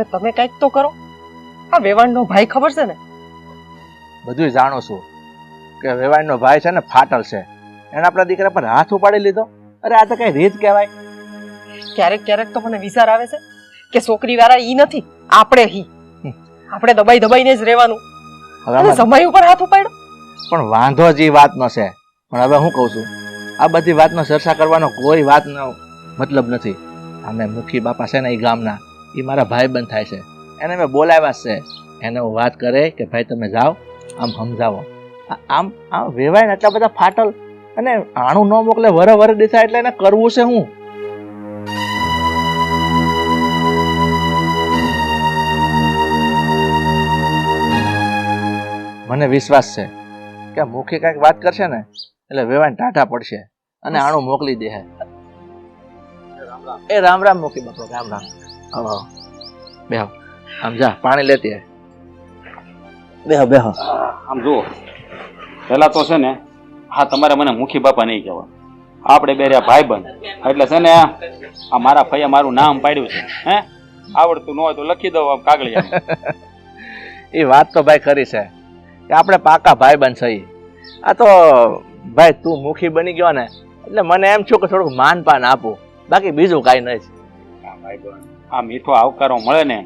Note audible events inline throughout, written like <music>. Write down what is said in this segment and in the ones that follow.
હવે તમે કંઈક તો કરો. આ વેવાણનો ભાઈ ખબર છે ને? બધું જાણો છું કે વેવાણનો ભાઈ છે ને ફાટલ છે. એને આપણા દીકરા પર હાથ ઉપાડી લીધો. અરે આ તો કઈ રીત કહેવાય. ક્યારેક ક્યારેક તો મને વિચાર આવે છે કે છોકરી વાળા ઈ નથી આપણે હી આપણે દબાઈ દબાઈને જ રહેવાનું. હવે સમય ઉપર હાથ ઉપાડ્યો. પણ વાંધો જ એ વાતનો છે. પણ હવે હું કહું છું આ બધી વાતનો ચર્ચા કરવાનો કોઈ વાતનો મતલબ નથી. અમે મુખી બાપા છે ને એ ગામના. એ મારા ભાઈ બંધ થાય છે. એને મેં બોલાવ્યા છે. એને હું વાત કરે કે, ભાઈ, તમે જાઓ, આમ સમજાવો. આમ આમ વેવાય ને એટલા બધા ફાટલ. અને આણું ન મોકલે, વરે વરે દેસાય એટલે એને કરવું છે હું? મને વિશ્વાસ છે કે મુખી કાંઈક વાત કરશે ને, એટલે વેવાય ટાટા પડશે અને આણું મોકલી દે એ રામ રામ, મુખી બાપુ, રામ રામ. આવો આવો. બેહો. આમ જા પાણી લેતી. બેહો બેહો. આમ જુઓ. પહેલા તો છે ને હા તમારે મને મુખી બાપા નહીં કહેવા. આપણે બે રહ્યા ભાઈબંધ. એટલે છે ને આ મારા ફઈએ મારું નામ પાડ્યું છે. હે? આવડતું ન હોય તો લખી દો આમ કાગળિયા. <laughs> એ વાત તો ભાઈ ખરી છે. કે આપણે પાકા ભાઈ બંધ છીએ આ તો ભાઈ તું મુખી બની ગયો ને એટલે મને એમ છું કે થોડુંક માન પાન આપું. બાકી બીજું કાંઈ નહીં. ભાઈ ભાઈબંધ. આ મીઠો આવકારો મળે ને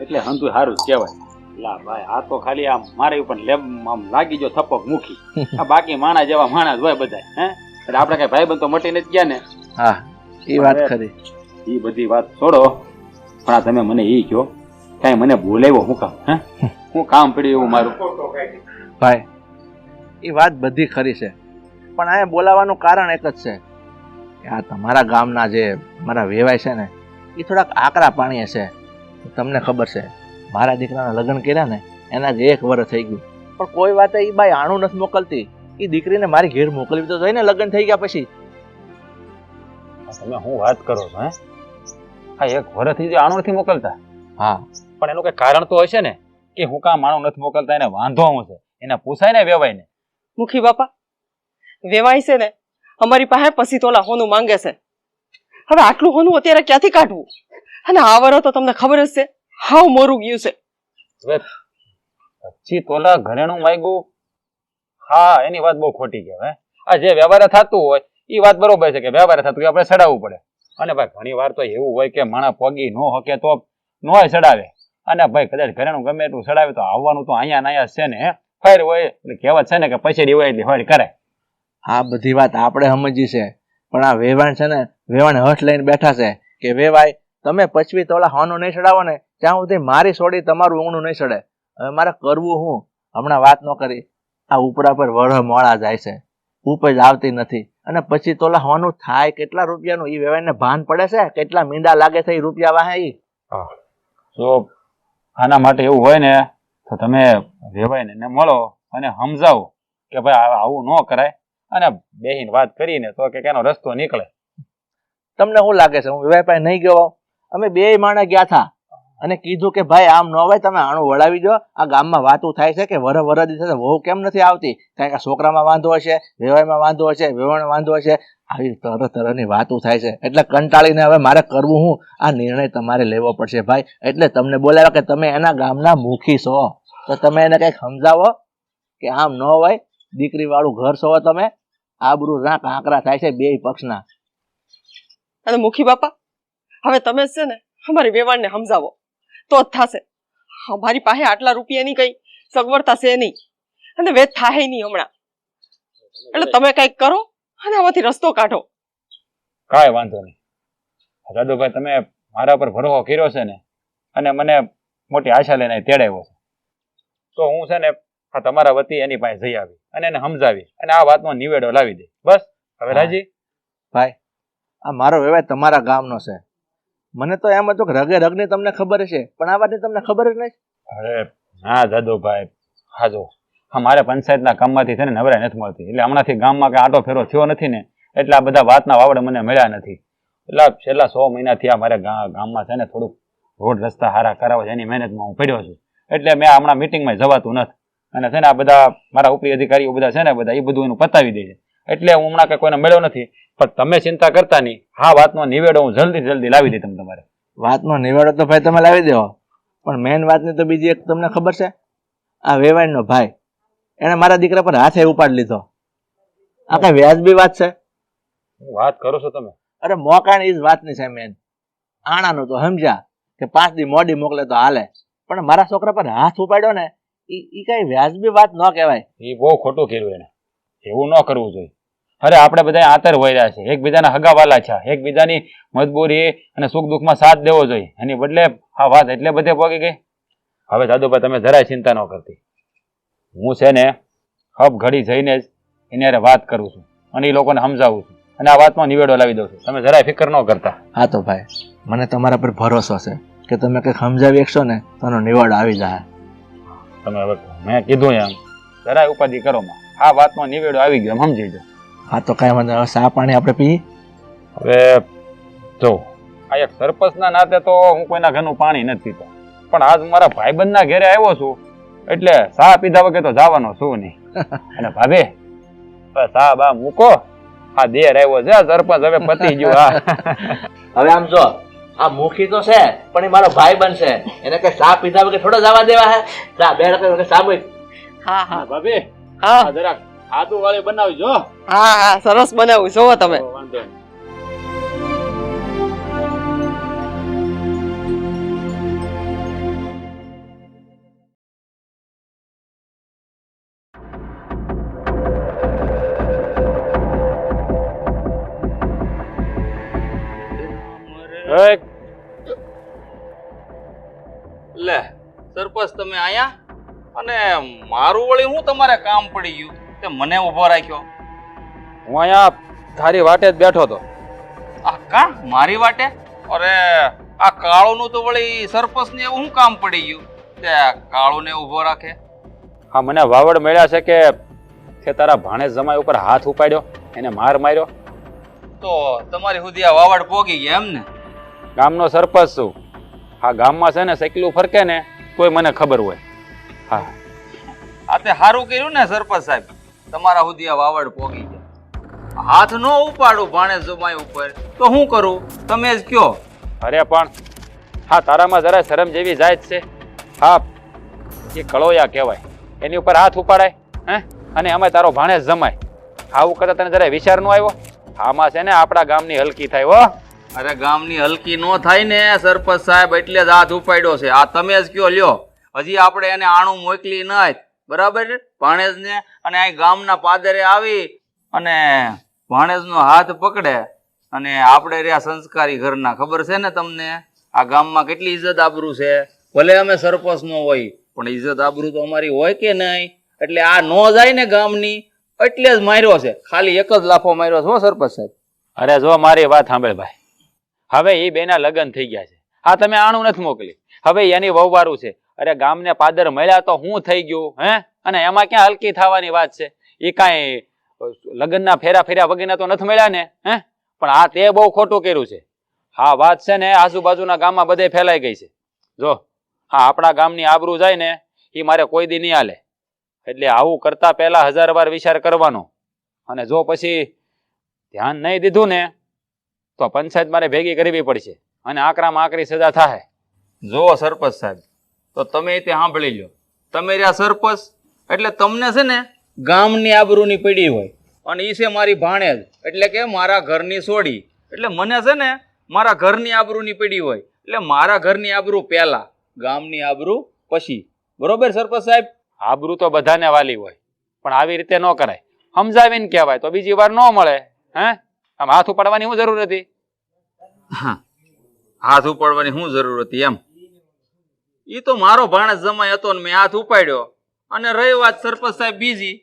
એટલે હંતુ સારું કહેવાય. લા ભાઈ આ તો ખાલી આમ મારે ઉપર લેબ આમ લાગી જો થપક મૂકી. <laughs> આ બાકી માણા જેવા માણસ હોય બધા હે? એટલે આપણે કઈ ભાઈ તો મટી નથી ગયા ને? હા એ વાત ખરી. એ બધી વાત છોડો. પણ આ તમે મને એ કહો કાંઈ મને બોલાવ્યો હું કામ હે? <laughs> હું કામ પડ્યું એવું મારું? ભાઈ એ વાત બધી ખરી છે. પણ અહીંયા બોલાવાનું કારણ એક જ છે કે આ તમારા ગામના જે મારા વેવાય છે ને એ થોડાક આકરા પાણી છે. તમને ખબર છે મારા દીકરાના લગ્ન કર્યા ને એના જ એક વર્ષ થઈ ગયું. પણ કોઈ વાતે એ બાઈ આણું નથી મોકલતી. એ દીકરીને મારી ઘેર મોકલવી તો જોઈને લગ્ન થઈ ગયા પછી. તમે હું વાત કરો છો હે? હા એક વર્ષથી જે આણું નથી મોકલતા. હા. પણ એનું કઈ કારણ તો હશે ને? કે હું કામ આણું નથી મોકલતા એને વાંધો હું છે. એને પૂછાય ને વેવાય ને મુખી બાપા વેવાય છે ને અમારી પાસે પછી તોલા હોનું માંગે છે. હવે આટલું હોનું અત્યારે ક્યાંથી કાઢવું? અને આ વરો તો તમને ખબર જ છે. હાવ મોરું ગયું છે. પછી તોલા ઘરેણું વાગ્યું હા એની વાત બહુ ખોટી કહેવાય આ જે વ્યવહારે થતું હોય એ વાત બરોબર છે કે વ્યવહારે થતું હોય આપણે ચડાવવું પડે. અને ભાઈ ઘણી વાર તો એવું હોય કે માણસ પગી ન હકે તો નોય ચડાવે અને ભાઈ કદાચ ઘરેણું ગમે એટલું ચડાવે તો આવવાનું તો અહીંયા ને અહીંયા છે ને ફેર હોય એટલે કહેવત છે ને કે પછેડી હોય એટલે હોય કરે આ બધી વાત આપણે સમજી છે પણ આ વેવાણ છે ને, વેવાણ હઠ લઈને બેઠા છે કે વેવાય તમે પચવી તોલા હોનું નહીં ચડાવો ને ત્યાં સુધી મારી સોડી તમારું ઊંઘનું નહીં ચડે. હવે મારે કરવું હું? હમણાં વાત ન કરી. આ ઉપરા પર વરહ મોળા જાય છે. ઉપજ આવતી નથી. અને પછી તોલા હોનું થાય કેટલા રૂપિયાનું? એ વેવાઈને ભાન પડે છે? કેટલા મીંડા લાગે છે એ રૂપિયા વાહે એ જો આના માટે એવું હોય ને, તો તમે વેવાઈને મળો અને સમજાવો કે ભાઈ આવું ન કરાય. અને બેહીન વાત કરીને તો કે એનો રસ્તો નીકળે. તમને શું લાગે છે? હું વેવાય પાસે નહીં ગયો? અમે બે માણે ગયા હતા અને કીધું કે ભાઈ, આમ ન હોય તમે આણું વળાવી દો. આ ગામમાં વાતું થાય છે કે વર વર દિવસે વહુ કેમ નથી આવતી? કારણ કે છોકરામાં વાંધો હશે વેવાયમાં વાંધો હશે વેવાણમાં વાંધો હશે. આવી તર તરહની વાતું થાય છે. એટલે કંટાળીને હવે મારે કરવું હું? આ નિર્ણય તમારે લેવો પડશે ભાઈ. એટલે તમને બોલાવ્યા કે તમે એના ગામના મુખી છો. તો તમે એને કંઈક સમજાવો કે આમ ન હોય, દીકરીવાળું ઘર છો તમે? આબરૂ રાખ આંકરા થાય છે બે પક્ષના. અને મુખી બાપા હવે તમે છે ને અમારી વેવાણને સમજાવો. તો જ થશે. અમારી પાસે આટલા રૂપિયાની કઈ સગવડતા છે નહીં. અને વેદ થાય નહીં હમણાં. એટલે તમે કંઈક કરો અને આમાંથી રસ્તો કાઢો. કાંઈ વાંધો નહીં. દાદુભાઈ તમે મારા પર ભરોસો કર્યો છે ને? અને મને મોટી આશા લઈને તેડાવ્યો છે. તો હું છે ને આ તમારા વતી એની પાસે જઈ આવી અને એને સમજાવી અને આ વાતનો નિવેડો લાવી દે. બસ હવે રાજી? ભાઈ આ મારો વ્યવહાર તમારા ગામનો છે. મને તો એમ હતું કે રગે રગની તમને ખબર છે પણ આ વાતની તમને ખબર જ નહીં? અરે ના દાદુભાઈ હા જો. હા મારે પંચાયતના કામમાંથી છે ને નવરાઈ નથી મળતી. એટલે હમણાંથી ગામમાં કે આટો ફેરો થયો નથી ને એટલે આ બધા વાતના વાવડ મને મળ્યા નથી. એટલે છેલ્લા સો મહિનાથી આ મારે ગામમાં છે ને થોડુંક રોડ રસ્તા હારા કરાવો છે એની મહેનતમાં હું પડ્યો છું. એટલે મેં હમણાં મિટિંગમાં જવાતું નથી. અને છે ને આ બધા મારા ઉપરી અધિકારીઓ બધા છે ને બધા એ બધું એનું પતાવી દે છે. એટલે હું હમણાં કઈ કોઈને મળ્યો નથી પણ તમે ચિંતા કરતા નહીં. હા વાતનો નિવેડો હું જલ્દી જલ્દી લાવી દઈ તમે તમારે વાતનો નિવેડો તો ભાઈ તમે લાવી દેવો. પણ મેન વાતની તો બીજી એક તમને ખબર છે? આ વેવાઈનો ભાઈ. એણે મારા દીકરા પર હાથે ઉપાડ લીધો. આ કઈ વ્યાજબી વાત છે? વાત કરો છો તમે? અરે મોકાની જ વાતની છે મેન આણાનું તો સમજ્યા કે પાંચ દી મોડી મોકલે તો હાલે. પણ મારા છોકરા પર હાથ ઉપાડ્યો ને ઈ ઈ કઈ વ્યાજબી વાત ન કહેવાય. એ બહુ ખોટું કર્યું એને. એવું ન કરવું જોઈએ. અરે આપણે બધા આતર રહ્યા છે એકબીજાના હગાવાલા છે. એકબીજાની મજબૂરી અને સુખ દુઃખમાં સાથ દેવો જોઈએ. એની બદલે આ વાત એટલે બધે પગી ગઈ. હવે દાદુભાઈ તમે જરાય ચિંતા ન કરતી. હું છે ને હબ ઘડી જઈને જ એની હારે વાત કરું છું અને એ લોકોને સમજાવું છું. અને આ વાતમાં નિવેડો લાવી દઉં છું. તમે જરાય ફિકર ન કરતા. હા તો ભાઈ મને તમારા પર ભરોસો છે કે તમે કંઈક સમજાવી શકશો ને તો નિવેડો આવી જાય. તમે હવે મેં કીધું એમ. જરાય ઉપાધિ કરો માં. આ વાતમાં નિવેડો આવી ગયો સમજી જાઓ હા તો કાંઈ વાંધો નહીં. હવે પાણી આપણે પી હવે જો આ એક સરપંચના નાતે તો હું કોઈના ઘરનું પાણી નથી પીતો. પણ આજ મારા ભાઈબંધના ઘરે આવ્યો છું એટલે ચા પીધા વગર તો જવાનો છું નહીં. <laughs> અને ભાભી બસ ચા બા મૂકો. આ દેર આવ્યો છે આ સરપંચ હવે પતી ગયો હા. <laughs> હવે આમ જો આ મુખી તો છે પણ એ મારો ભાઈ બનશે. એને કઈ સાપ પીધા વગર થોડો જવા દેવા હે? ચા બે રકમ મૂક. હા હા. ભાભી. હા. જરાક આદુ વાળી બનાવજો. હા હા સરસ બનાવું જોવો તમે. એક. લે સરપંચ તમે આયા? અને મારું વળી હું તમારે કામ પડી ગયું? તે મને ઊભો રાખ્યો. હું અહીંયા તારી વાટે જ બેઠો હતો. આ કા? મારી વાટે? અરે આ કાળુનું તો વળી સરપંચ ને એવું શું કામ પડી ગયું? તે કાળુને ઊભો રાખે. હા મને વાવડ મળ્યા છે કે કે તારા ભાણે જમાઈ ઉપર હાથ ઉપાડ્યો એને માર માર્યો. તો તમારી સુધી આ વાવડ પોગી ગયા એમ ને ગામનો સરપંચ છું. હા ગામમાં છે ને સાયકલું ફરકે ને કોઈ મને ખબર હોય. હા. આ તે સારું કર્યું ને સરપંચ સાહેબ. તમારા સુધી આ વાવડ પોગી ગયા હાથ નો ઉપાડું ભાણે જમાય ઉપર. તો શું કરું? તમે જ કયો. અરે પણ હા તારામાં જરા શરમ જેવી જાય જ છે. હા એ કળોયા કહેવાય. એની ઉપર હાથ ઉપાડાય હે? અને અમે તારો ભાણે જમાય. આવું કરતા તને જરા વિચાર નો આવ્યો? આમાં છે ને આપણા ગામની હલકી થાય હો. અરે ગામની હલકી નો થાય ને, સરપંચ સાહેબ, એટલે જ હાથ ઉપાડ્યો છે. આ તમે જ કયો લ્યો. હજી આપણે એને આણું મોકલી નહીં બરાબર? ભાણેજને અને અહીં ગામના પાદરે આવી અને ભાણેજનો હાથ પકડે અને આપણે રહ્યા સંસ્કારી ઘરના. ખબર છે ને તમને? આ ગામમાં કેટલી ઇજ્જત આબરૂ છે. ભલે અમે સરપંચ નો હોય, પણ ઇજ્જત આબરૂ તો અમારી હોય કે નહીં? એટલે આ નો જાય ને ગામની, એટલે જ માર્યો છે. ખાલી એક જ લાફો માર્યો છે હો સરપંચ સાહેબ. અરે જો મારી વાત સાંભળ ભાઈ. હવે એ બેના લગ્ન થઈ ગયા છે. હા, તમે આણું નથી મોકલી હવે એની વહુવારું છે. અરે ગામને પાદર મળ્યા તો હું થઈ ગયું, હે? અને એમાં ક્યાં હલકી થવાની વાત છે? એ કાંઈ લગ્નના ફેરા ફેર્યા વગેરે તો નથી મળ્યા ને, હે? પણ આ તે બહુ ખોટું કર્યું છે. હા, વાત છે ને, આજુબાજુના ગામમાં બધે ફેલાઈ ગઈ છે. જો, હા, આપણા ગામની આબરૂ જાય ને એ મારે કોઈ દી નહીં હાલે. એટલે આવું કરતા પહેલા હજાર વાર વિચાર કરવાનો. અને જો પછી ધ્યાન નહીં દીધું ને તો પંચાયત મારે ભેગી કરવી પડશે અને આકરામાં આકરી સજા થાય જુઓ સરપંચ સાહેબ તો તમે તે સાંભળી લો તમે રહ્યા સરપંચ એટલે તમને છે ને ગામની આબરૂની પડી હોય. અને એ છે મારી ભાણેજ એટલે કે મારા ઘરની સોડી. એટલે મને છે ને મારા ઘરની આબરૂની પડી હોય. એટલે મારા ઘરની આબરૂ પહેલા ગામની આબરૂ પછી. બરોબર સરપંચ સાહેબ? આબરૂ તો બધાને વાલી હોય પણ આવી રીતે ન કરાય. સમજાવીને કહેવાય તો બીજી વાર ન મળે હે? આમ હાથ ઉપાડવાની શું જરૂર હતી? હા. હાથ ઉપાડવાની શું જરૂર હતી એમ? એ તો મારો ભાણસ જમાય હતો ને મેં હાથ ઉપાડ્યો. અને રહી વાત સરપંચ સાહેબ બીજી.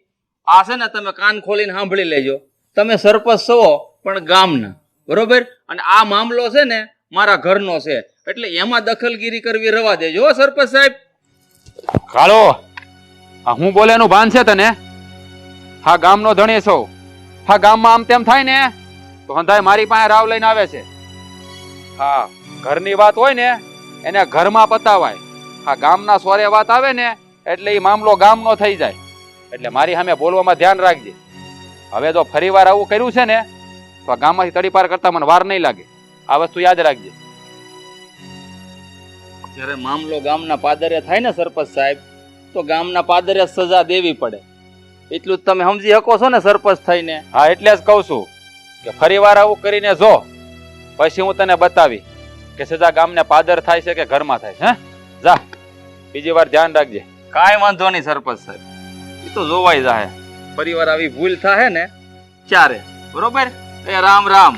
આ છે ને તમે કાન ખોલીને સાંભળી લેજો. તમે સરપંચ છો પણ ગામના. બરોબર? અને આ મામલો છે ને મારા ઘરનો છે. એટલે એમાં દખલગીરી કરવી રવા દેજો હો સરપંચ સાહેબ. કાળો આ હું બોલેનું ભાન છે તને? હા ગામનો ધણી છો. હા ગામમાં આમ તેમ થાય ને? તો હંધાય મારી પાસે રાવ લઈને આવે છે. હા ઘરની વાત હોય ને એને ઘરમાં પતાવાય. હા ગામના સોરે વાત આવે ને એટલે એ મામલો ગામનો થઈ જાય. એટલે મારી સામે બોલવામાં ધ્યાન રાખજે. હવે જો ફરીવાર આવું કર્યું છે ને તો ગામમાંથી તડીપાર કરતા મને વાર નહીં લાગે. આ વસ્તુ યાદ રાખજે. જ્યારે મામલો ગામના પાદરે થાય ને સરપંચ સાહેબ તો ગામના પાદરે સજા દેવી પડે. એટલું જ તમે સમજી શકો છો ને સરપંચ થઈને. હા એટલે જ કહું છું. કે ફરી વાર આવું કરીને જો, પછી હું તને બતાવી કે સજા ગામને પાદર થાય છે કે ઘરમાં થાય છે જા, બીજી વાર ધ્યાન રાખજે. કાંઈ વાંધો નહીં, સરપંચ સાહેબ. એ તો જોવાય જાય ફરી વાર આવી ભૂલ થાય ને ચારે બરોબર? એ રામ રામ.